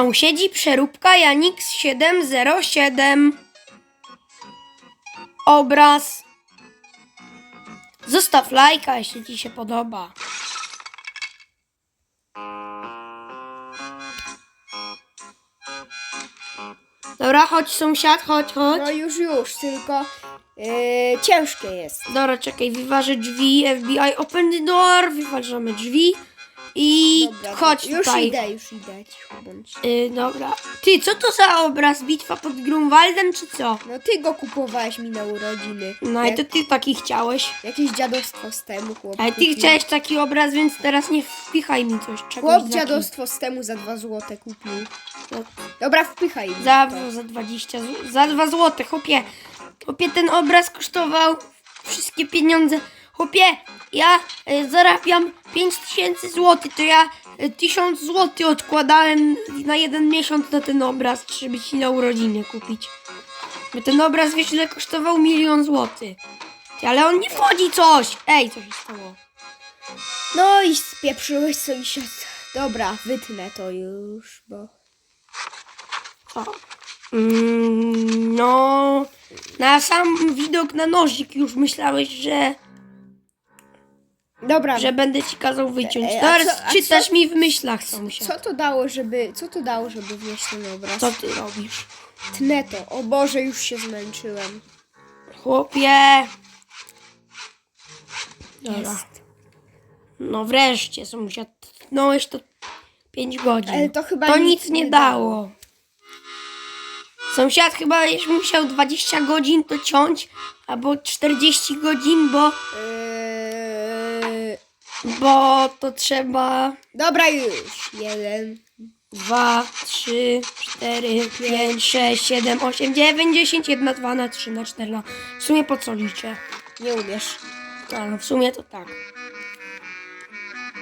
Sąsiedzi przeróbka Janix 707. Obraz. Zostaw lajka, jeśli ci się podoba. Dobra, chodź sąsiad, chodź, chodź. No już, już, tylko yy, ciężkie jest. Dobra, czekaj, wyważę drzwi, FBI open the door, wyważamy drzwi i Dobra, chodź już tutaj. idę, już idę, cicho bądź. Y, dobra. Ty, co to za obraz? Bitwa pod Grunwaldem, czy co? No ty go kupowałeś mi na urodziny. No i Jak- to ty taki chciałeś. Jakieś dziadostwo z temu, chłop. Ale ty kupił. chciałeś taki obraz, więc teraz nie wpychaj mi coś. Czegoś Chłop za dziadostwo z temu za dwa złote kupił. No. Dobra, wpychaj mi Za, to. za 20 zł, za 2 złote, chłopie. Chłopie, ten obraz kosztował wszystkie pieniądze. Chłopie, ja y, zarabiam 5000 zł, to ja y, 1000 zł odkładałem na jeden miesiąc na ten obraz, żeby ci na urodziny kupić. Bo ten obraz, wiesz, ile kosztował milion złotych. Ty, Ale on nie wchodzi coś! Ej, co się stało? No i spieprzyłeś sąsiad. Dobra, wytnę to już, bo... O. Mm, no, na sam widok na nożyk już myślałeś, że, Dobra, że będę ci kazał wyciąć. Ej, a Teraz co- a czytasz mi w myślach, sąsiad. co to dało, żeby... Co to dało, żeby wnieść ten obraz? Co ty robisz? Tnę to. O Boże, już się zmęczyłem. Chłopie. Dobra. No wreszcie, sąsiad. Tknąłeś to 5 godzin. Ale to chyba to nic nic nie nie dało. Sąsiad chyba już musiał 20 godzin to ciąć, albo 40 godzin, bo, Eee... bo to trzeba Dobra, już. Jeden. 2, 3, 4, 5, 6, 7, 8, 9, 10, 1, 2 na 3 na 4 na... W sumie po co liczę? Nie umiesz. A, no w sumie to tak.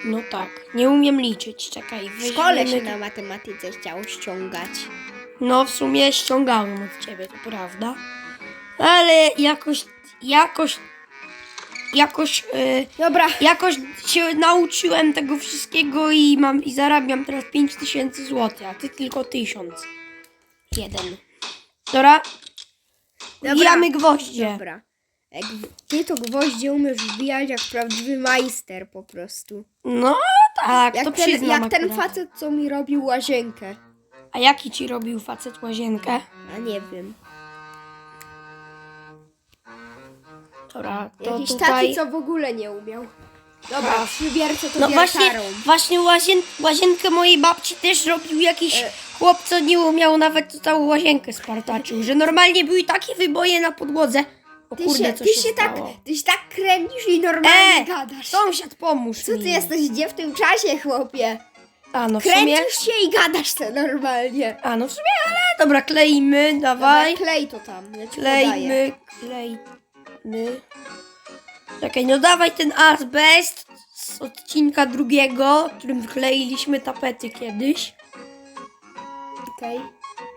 No tak, nie umiem liczyć, czekaj. W szkole się na matematyce chciało ściągać. No w sumie ściągałem od ciebie, to prawda. Ale jakoś, jakoś, jakoś, yy, Dobra, jakoś się nauczyłem tego wszystkiego i mam, i zarabiam teraz 5000 zł, a ty tylko 1000. Jeden. Dobra? Dobra. Wbijamy gwoździe. dobra. Jak ty to gwoździe umiesz wbijać jak prawdziwy majster po prostu. No tak, Jak to ten, przyznam jak ten akurat. facet, co mi robił łazienkę. A jaki ci robił facet łazienkę? A nie wiem. Dobra, to Jakiś tutaj... taki, co w ogóle nie umiał. Dobra, przywiercę to No właśnie, wiertarą. właśnie łazien, łazienkę mojej babci też robił jakiś E. chłop, co nie umiał nawet całą łazienkę spartaczył, że normalnie były takie wyboje na podłodze. O Ty kurde, się, co ty się, tak, stało? ty się tak kręcisz i normalnie E, gadasz. Sąsiad, pomóż Co mi. ty jesteś gdzie w tym czasie, chłopie? A no w sumie, Kręcisz się i gadasz to normalnie. a no w sumie, ale dobra, kleimy, dawaj. Dobra, klej to tam, ja ci podaję. Klejmy, klejmy. Czekaj, no dawaj ten azbest z odcinka drugiego, którym wkleiliśmy tapety kiedyś. Okej.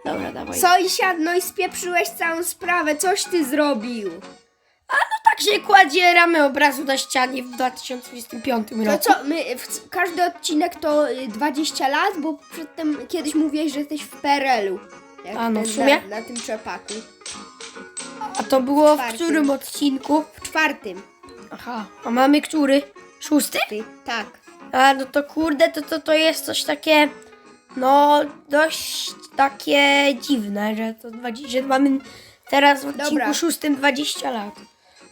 Dobra, dawaj. Sąsiad, no i spieprzyłeś całą sprawę, coś ty zrobił. Tak się kładzie ramy obrazu na ścianie w 2025 To roku. co, my, w, każdy odcinek to y, 20 lat, bo przedtem kiedyś mówiłeś, że jesteś w PRL-u. Jak A, no w sumie. Na, na tym czepaku. A to było w czwartym. którym odcinku? W czwartym. Aha, a mamy który? Szósty? Ty, tak. A no to kurde, to, to, to jest coś takie, no dość takie dziwne, że to 20, że mamy teraz w odcinku Dobra. szóstym 20 lat.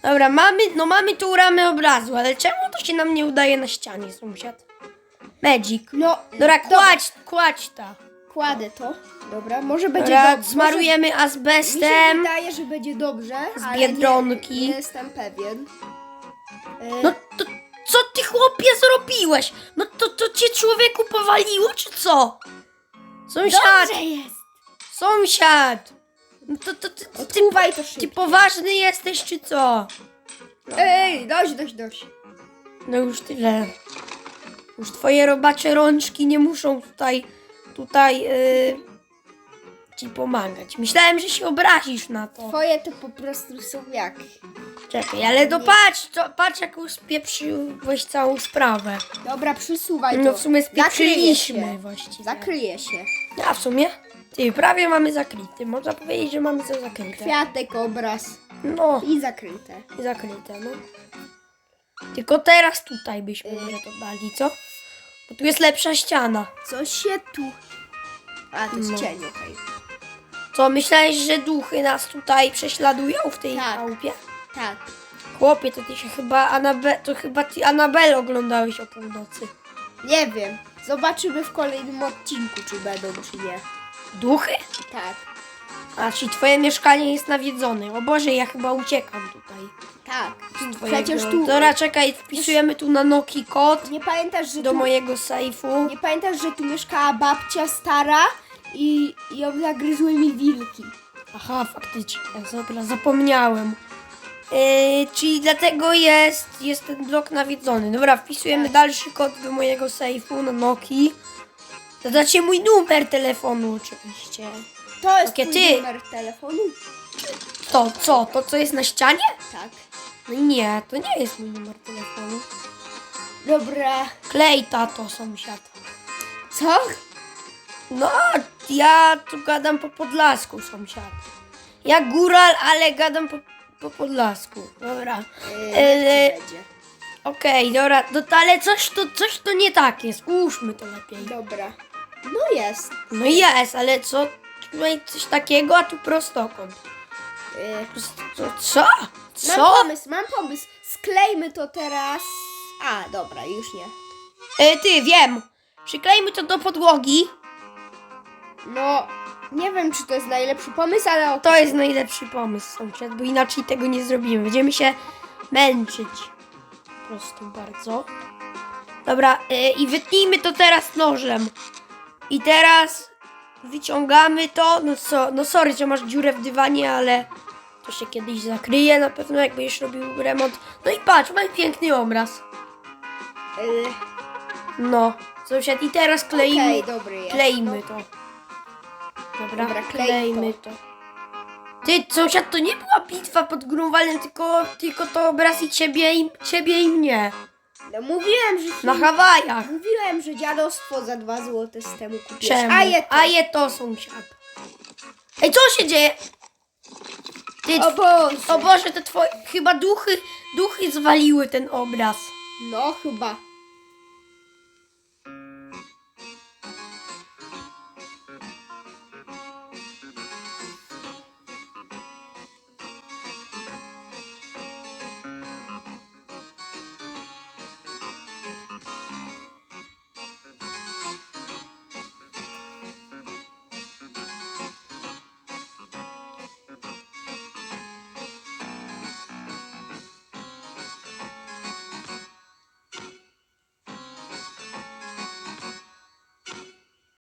Dobra, mamy, no mamy tu ramę obrazu, ale czemu to się nam nie udaje na ścianie, sąsiad? Magic. No, Dobra, kładź, kładź ta. Kładę to. Dobra, może będzie Dobra, dobrze. smarujemy Mi się azbestem. wydaje, że będzie dobrze, Z ale Biedronki. Nie, nie jestem pewien. E, No to co ty chłopie zrobiłeś? No to, to cię człowieku powaliło, czy co? Sąsiad! dobrze jest. Sąsiad! No to, to, to, to ty, Odkuwaj to ty szybko. poważny jesteś, czy co? Ej, dość, dość, dość. No już tyle. Już twoje robacze rączki nie muszą tutaj, tutaj yy, ci pomagać. Myślałem, że się obrazisz na to. Twoje to po prostu są jak Czekaj, ale to patrz, to, patrz jak spieprzyłeś całą sprawę. Dobra, przysuwaj No to. w sumie Zakryje spieprzyliśmy się. właściwie. Zakryje się. A w sumie? Ty, prawie mamy zakryty. Można powiedzieć, że mamy to zakryte. Kwiatek, obraz No, i zakryte. i zakryte, no. Tylko teraz tutaj byśmy może to dali, co? Bo tu jest lepsza ściana. Coś się tu... A, to jest No. cień, okej. Co, myślałeś, że duchy nas tutaj prześladują w tej Tak. chałupie? Tak. Chłopie, to ty się chyba, Anabe, to chyba ty Anabel oglądałeś o północy. Nie wiem. Zobaczymy w kolejnym odcinku, czy będą, czy nie. Duchy? Tak. A, czy twoje mieszkanie jest nawiedzone? O Boże, ja chyba uciekam tutaj. Tak. Twojego. Przecież tu... Dobra, czekaj, wpisujemy tu na Noki kod Nie pamiętasz, że do tu... mojego sejfu. Nie pamiętasz, że tu mieszkała babcia stara i i ją zagryzły mi wilki. Aha, faktycznie, dobra, zapomniałem. Yy, czyli dlatego jest, jest ten blok nawiedzony. Dobra, wpisujemy Tak. dalszy kod do mojego sejfu na Noki. Dodacie mój numer telefonu oczywiście. To jest twój ty? numer telefonu? To co? To co jest na ścianie? Tak. No nie, to nie jest mój numer telefonu. Dobra. Klej tato sąsiad. Co? No, ja tu gadam po podlasku sąsiad. Ja góral, ale gadam po, po podlasku. Dobra. Eee, będzie? Okej, dobra, no, to, ale coś to, coś to nie tak jest. Ułóżmy to lepiej. Dobra. No jest. No jest, ale co? Tutaj coś takiego, a tu prostokąt. Yy, Co? Co? Mam Co? pomysł, mam pomysł. Sklejmy to teraz. A, dobra, już nie. E, ty, wiem. Przyklejmy to do podłogi. No, nie wiem, czy to jest najlepszy pomysł, ale okej. To jest najlepszy pomysł, sąsiad, bo inaczej tego nie zrobimy. Będziemy się męczyć. Po prostu bardzo. Dobra, e, i wytnijmy to teraz nożem. I teraz wyciągamy to. No co, no sorry, że masz dziurę w dywanie, ale to się kiedyś zakryje na pewno, jak będziesz robił remont. No i patrz, mamy piękny obraz. Yy, No, sąsiad, i teraz kleimy. Okej, dobry jest. Kleimy to. Dobra, Dobra, klej klejmy to. Ty, sąsiad, to nie była bitwa pod Grunwaldem, tylko, tylko to obraz i ciebie i, ciebie i mnie. No mówiłem, że... Na Hawajach. Mówiłem, że dziadostwo za dwa złote z temu kupisz. Czemu? A je to. A je to, sąsiad. Ej, co się dzieje? Ty, O Boże. o Boże, to twoje, chyba duchy, duchy zwaliły ten obraz. No chyba.